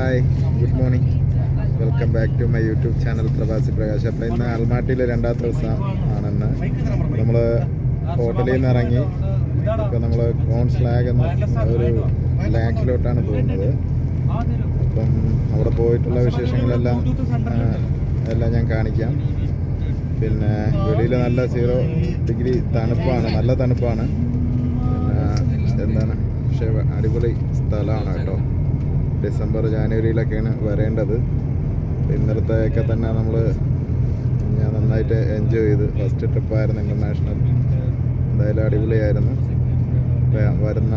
Hi good morning welcome back to my YouTube channel Pravasi Prakash അപ്പോൾ ഇന്ന് അൽമാട്ടിയിലെ രണ്ടാമത്തെ ദിവസം ആണെന്ന്. നമ്മൾ ഹോട്ടലിൽ നിന്ന് ഇറങ്ങി. ഇപ്പോൾ നമ്മൾ കോൺസ്ലാഗ് എന്ന ഒരു ലാക്കിലോട്ടാണ് പോകുന്നത്. അപ്പം അവിടെ പോയിട്ടുള്ള വിശേഷങ്ങളെല്ലാം എല്ലാം ഞാൻ കാണിക്കാം. പിന്നെ വെളിയിൽ നല്ല സീറോ ഡിഗ്രി തണുപ്പാണ് നല്ല തണുപ്പാണ്. പിന്നെ എന്താണ്? പക്ഷേ അടിപൊളി സ്ഥലമാണ് കേട്ടോ. ഡിസംബർ ജാനുവരിയിലൊക്കെയാണ് വരേണ്ടത്. ഇന്നലത്തെയൊക്കെ തന്നെ നമ്മൾ ഞാൻ നന്നായിട്ട് എൻജോയ് ചെയ്ത് ഫസ്റ്റ് ട്രിപ്പായിരുന്നു ഇന്റർനാഷണൽ എന്തായാലും അടിപൊളിയായിരുന്നു. വരുന്ന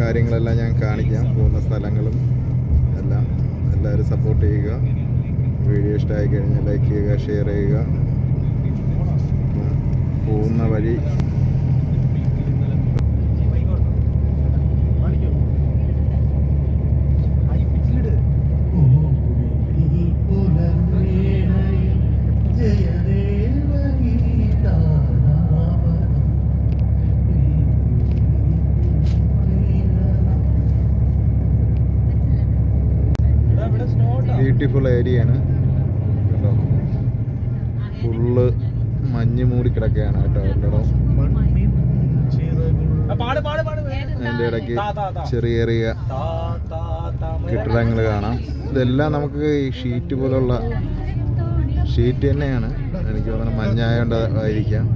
കാര്യങ്ങളെല്ലാം ഞാൻ കാണിക്കാം പോകുന്ന സ്ഥലങ്ങളും എല്ലാം. എല്ലാവരും സപ്പോർട്ട് ചെയ്യുക. വീഡിയോ ഇഷ്ടമായി കഴിഞ്ഞാൽ ലൈക്ക് ചെയ്യുക ഷെയർ ചെയ്യുക. പോകുന്ന വഴി ഏരിയയാണ് കേട്ടോ ഫുള്ള് മഞ്ഞ് മൂടി കിടക്കുകയാണ് കേട്ടോ എല്ലായിടവും. അതിന്റെ ഇടയ്ക്ക് ചെറിയ ചെറിയ കെട്ടിടങ്ങൾ കാണാം. ഇതെല്ലാം നമുക്ക് ഈ ഷീറ്റ് പോലുള്ള ഷീറ്റ് തന്നെയാണ്. എനിക്ക് തോന്നുന്നത് മഞ്ഞായോണ്ട് ആയിരിക്കാം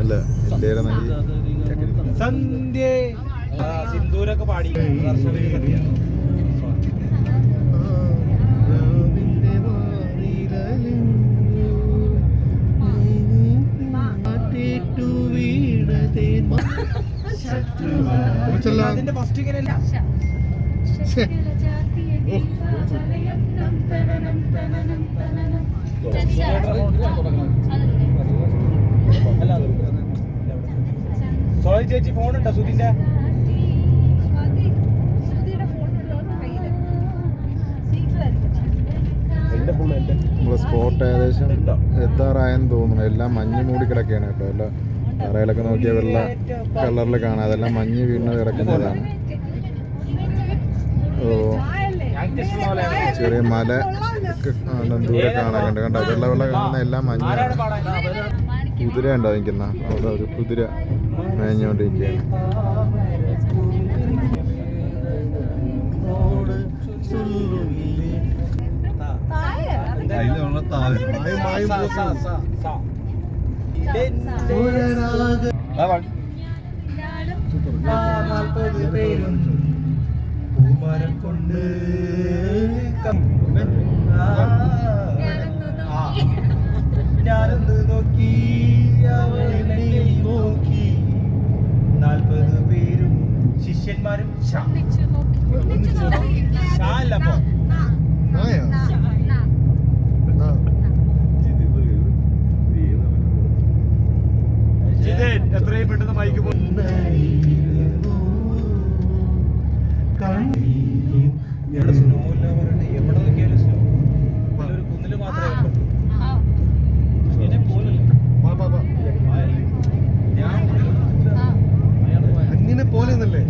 അല്ല ഇന്ത്യയിലെ നല്ല സന്ധ്യ. സിന്ദൂരൊക്കെ പാടി. സന്ധ്യ അതിന്റെ ഫസ്റ്റ് ഇങ്ങനെ സോയി ചേച്ചി ഫോൺ ഉണ്ടോ സുധിന്റെ? നമ്മളെ സ്പോട്ട് ഏകദേശം എത്താറായെന്ന് തോന്നുന്നു. എല്ലാം മഞ്ഞ് മൂടി കിടക്കുകയാണ് കേട്ടോ. എല്ലാം തറയിലൊക്കെ നോക്കിയാൽ വെള്ള കളറിൽ കാണാം. അതെല്ലാം മഞ്ഞ് വീണ് കിടക്കുന്നതാണ്. ചെറിയ മല ദൂരെ കാണാൻ കണ്ട് കണ്ട? വെള്ള വെള്ള കാണുന്ന എല്ലാം മഞ്ഞ മഞ്ഞാണ്. കുതിര ഉണ്ടോ നിൽക്കുന്ന? അവിടെ ഒരു കുതിര മേഞ്ഞുകൊണ്ടിരിക്കുകയാണ് പൂമരം കൊണ്ട് ഞാനൊന്ന് നോക്കി. അവനെ നോക്കി നാൽപ്പത് പേരും ശിഷ്യന്മാരും ഷാ ഇവിടെ സ്നോ ഇല്ല പറഞ്ഞിട്ട് എവിടെ നോക്കിയാലും സ്നോ ഒരു കുന്നിൽ മാത്രമേ ഉള്ളൂ ഇതിനെ പോലല്ലേ ഞാൻ അങ്ങനെ പോലെ എന്നല്ലേ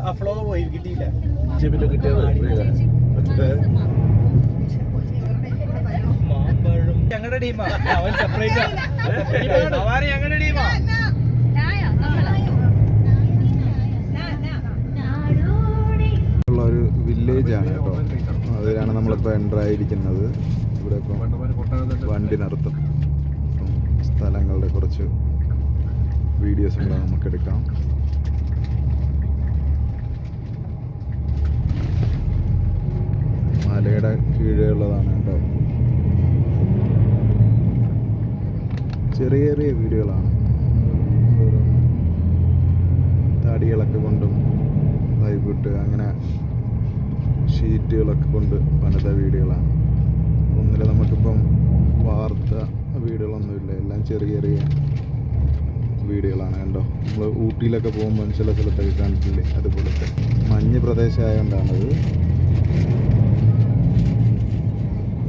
ആ ഫ്ലോ പോയി കിട്ടിയില്ല മാമ്പഴം ഞങ്ങളുടെ ടീമാ. അവൻ സെപ്പറേറ്റ് ഞങ്ങളുടെ ടീമാ. ഒരു വില്ലേജ് ആണ് കേട്ടോ. അതിലാണ് നമ്മളിപ്പോൾ എന്റർ ആയിരിക്കുന്നത്. ഇവിടെ ഇപ്പം വണ്ടി നിർത്തും അപ്പം സ്ഥലങ്ങളുടെ കുറച്ച് വീഡിയോസ് ഉണ്ട് നമുക്ക് എടുക്കാം. മലയുടെ കീഴെയുള്ളതാണ് കേട്ടോ. ചെറിയ ചെറിയ വീടുകളാണ്. തടികളൊക്കെ കൊണ്ടും ലൈവിട്ട് അങ്ങനെ ഷീറ്റുകളൊക്കെ കൊണ്ട് പണിത വീടുകളാണ്. ഒന്നിൽ നമുക്കിപ്പം വാർത്ത വീടുകളൊന്നുമില്ല. എല്ലാം ചെറിയ ചെറിയ വീടുകളാണ് കണ്ടോ. നമ്മൾ ഊട്ടിയിലൊക്കെ പോകുമ്പോൾ ചില സ്ഥലത്തൊക്കെ കണ്ടിട്ടില്ലേ? അതുപോലത്തെ മഞ്ഞ് പ്രദേശമായതുകൊണ്ടാണത്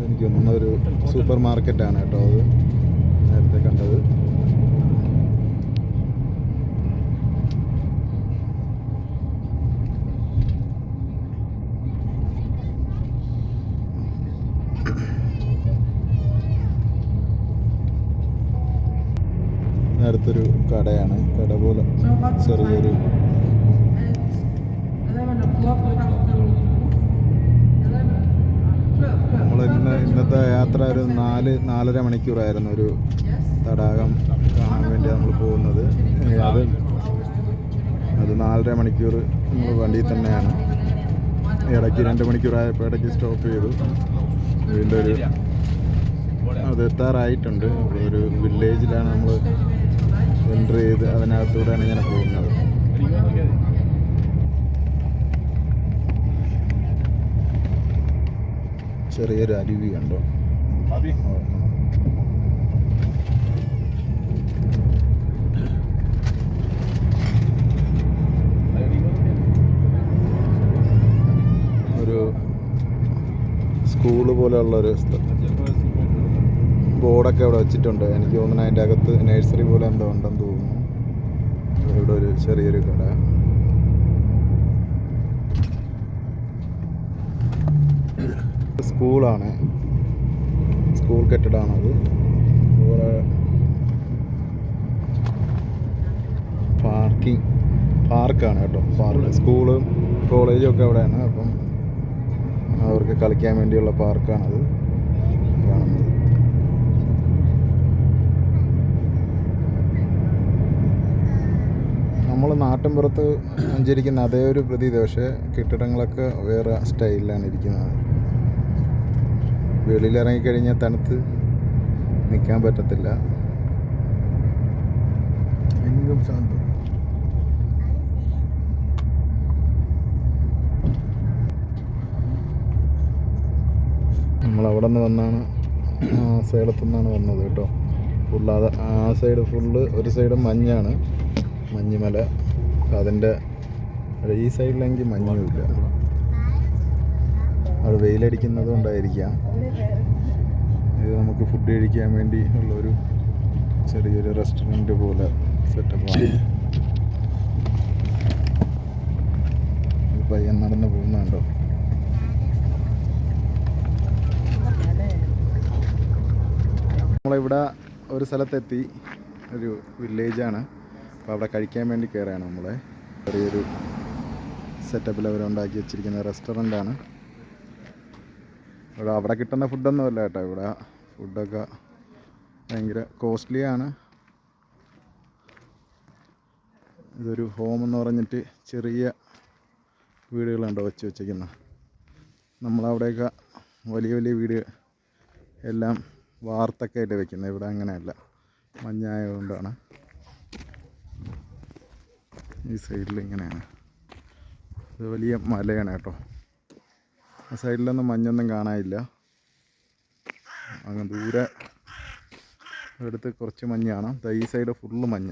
എനിക്ക് തോന്നുന്ന ഒരു സൂപ്പർ മാർക്കറ്റാണ് കേട്ടോ അത്. കണ്ടത് അടുത്തൊരു കടയാണ്. കട പോലെ ചെറിയൊരു നമ്മൾ ഇന്ന് ഇന്നത്തെ യാത്ര ഒരു നാല് നാലര മണിക്കൂറായിരുന്നു ഒരു തടാകം കാണാൻ വേണ്ടി നമ്മൾ പോകുന്നത്. അത് അത് നാലര മണിക്കൂർ നമ്മൾ വണ്ടിയിൽ തന്നെയാണ്. ഇടയ്ക്ക് രണ്ട് മണിക്കൂറായപ്പോൾ ഇടയ്ക്ക് സ്റ്റോപ്പ് ചെയ്തു. വീണ്ടും ഒരു അത് എത്താറായിട്ടുണ്ട്. ഒരു വില്ലേജിലാണ് നമ്മൾ എൻട്രി ചെയ്ത് അതിനകത്തൂടെയാണ് ഇങ്ങനെ പോകുന്നത്. ചെറിയൊരു അരുവി കണ്ടോ? ഒരു സ്കൂൾ പോലെയുള്ള ഒരു സ്ഥലം ബോർഡൊക്കെ അവിടെ വെച്ചിട്ടുണ്ട്. എനിക്ക് തോന്നുന്നു അതിന്റെ അകത്ത് നഴ്സറി പോലെ എന്തോ ഉണ്ടെന്ന് തോന്നുന്നു. ഇവിടെ ഒരു ചെറിയൊരു കട. സ്കൂളാണ്. സ്കൂൾ കെട്ടിടമാണത് അതുപോലെ പാർക്കിംഗ് പാർക്കാണ് കേട്ടോ. പാർക്ക് സ്കൂളും കോളേജും ഒക്കെ അവിടെയാണ്. അപ്പം അവർക്ക് കളിക്കാൻ വേണ്ടിയുള്ള പാർക്കാണത്. കാണുന്നത്. നമ്മൾ നാട്ടിൻപുറത്ത് സഞ്ചരിക്കുന്ന അതേ ഒരു പ്രതീതി. പക്ഷേ കെട്ടിടങ്ങളൊക്കെ വേറെ സ്റ്റൈലിലാണ് ഇരിക്കുന്നത്. വെളിയിൽ ഇറങ്ങിക്കഴിഞ്ഞാൽ തണുത്ത് നിൽക്കാൻ പറ്റത്തില്ല. എങ്കും ശാന്തം. നമ്മൾ അവിടെ നിന്ന് വന്നാണ് ആ സേലത്തു നിന്നാണ് വന്നത് കേട്ടോ. ഫുള്ള് അത് ആ സൈഡ് ഫുള്ള് ഒരു സൈഡ് മഞ്ഞാണ്. മഞ്ഞുമല. അതിന്റെ ഈ സൈഡിലെങ്കിൽ മഞ്ഞുമില്ല. അവിടെ വെയിലടിക്കുന്നത് കൊണ്ടായിരിക്കാം. ഇത് നമുക്ക് ഫുഡ് കഴിക്കാൻ വേണ്ടി ഉള്ളൊരു ചെറിയൊരു റെസ്റ്റോറന്റ് പോലെ സെറ്റപ്പാണ് പയ്യൻ നടന്ന് പോകുന്നുണ്ടോ? നമ്മളിവിടെ ഒരു സ്ഥലത്തെത്തി. ഒരു വില്ലേജാണ് അപ്പോൾ അവിടെ കഴിക്കാൻ വേണ്ടി കയറുകയാണ് നമ്മളെ. ചെറിയൊരു സെറ്റപ്പിൽ അവർ ഉണ്ടാക്കി വെച്ചിരിക്കുന്ന റെസ്റ്റോറന്റാണ് ഇവിടെ അവിടെ കിട്ടുന്ന ഫുഡൊന്നും അല്ല കേട്ടോ ഇവിടെ. ഫുഡൊക്കെ ഭയങ്കര കോസ്റ്റ്ലിയാണ്. ഇതൊരു ഹോം എന്ന് പറഞ്ഞിട്ട് ചെറിയ വീടുകളുണ്ടോ വെച്ച് വെച്ചിരിക്കുന്നത് നമ്മളവിടെയൊക്കെ വലിയ വലിയ വീട് എല്ലാം വാർത്തൊക്കെ ആയിട്ട് വെക്കുന്നത് ഇവിടെ അങ്ങനെയല്ല. മഞ്ഞായതുകൊണ്ടാണ്. ഈ സൈഡിൽ ഇങ്ങനെയാണ്. ഇത് വലിയ മലയാണ് കേട്ടോ. ആ സൈഡിലൊന്നും മഞ്ഞൊന്നും കാണാനില്ല. അങ്ങ് ദൂരെ അടുത്ത് കുറച്ച് മഞ്ഞാണ്. ഈ സൈഡ് ഫുള്ള് മഞ്ഞ.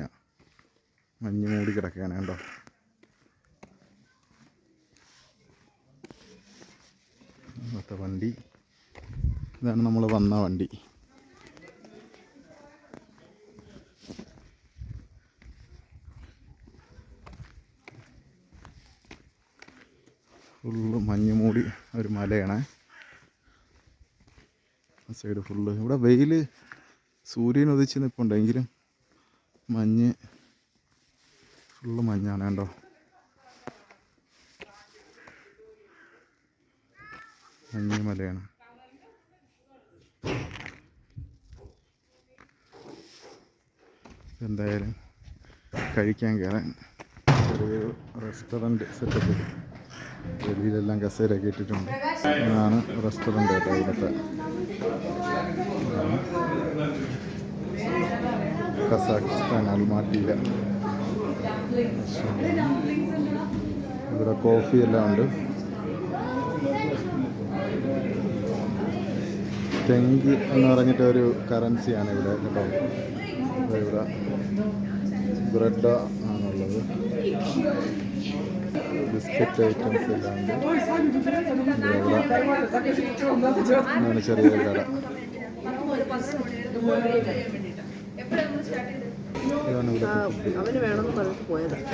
മഞ്ഞ് മൂടി കിടക്കുകയാണ് കേട്ടോ ഇന്നത്തെ വണ്ടി. ഇതാണ് നമ്മൾ വന്ന വണ്ടി. ഫുള്ള് മഞ്ഞ് മൂടി ഒരു മലയാണ്. Side full. ഇവിടെ വെയിൽ സൂര്യൻ ഉദിച്ച് നിൽപ്പുണ്ടെങ്കിലും മഞ്ഞ് ഫുള്ള് മഞ്ഞാണ് കേട്ടോ മഞ്ഞ് മലയാണ്. എന്തായാലും കഴിക്കാൻ കയറാൻ ചെറിയൊരു റെസ്റ്റോറന്റ് സെറ്റപ്പ് വെളിയിലെല്ലാം കസേരയൊക്കെ ഇട്ടിട്ടുണ്ട് ഇതാണ് റെസ്റ്റോറന്റ് കേട്ടോ ഇവിടുത്തെ. കസാഖിസ്ഥാൻ അൽമാട്ടിയില. ഇവിടെ കോഫി എല്ലാം ഉണ്ട്. തെങ്ക് എന്ന് പറഞ്ഞിട്ട് ഒരു കറൻസിയാണ് ഇവിടെ കേട്ടോ. ഇവിടെ ബ്രെഡ് ആണുള്ളത്. ബിസ്ക്കറ്റ് ഐറ്റംസ് എല്ലാം ഉണ്ട്. ചെറിയ കട. അവന് വേണമെന്ന് പറഞ്ഞിട്ട് പോയതാണ്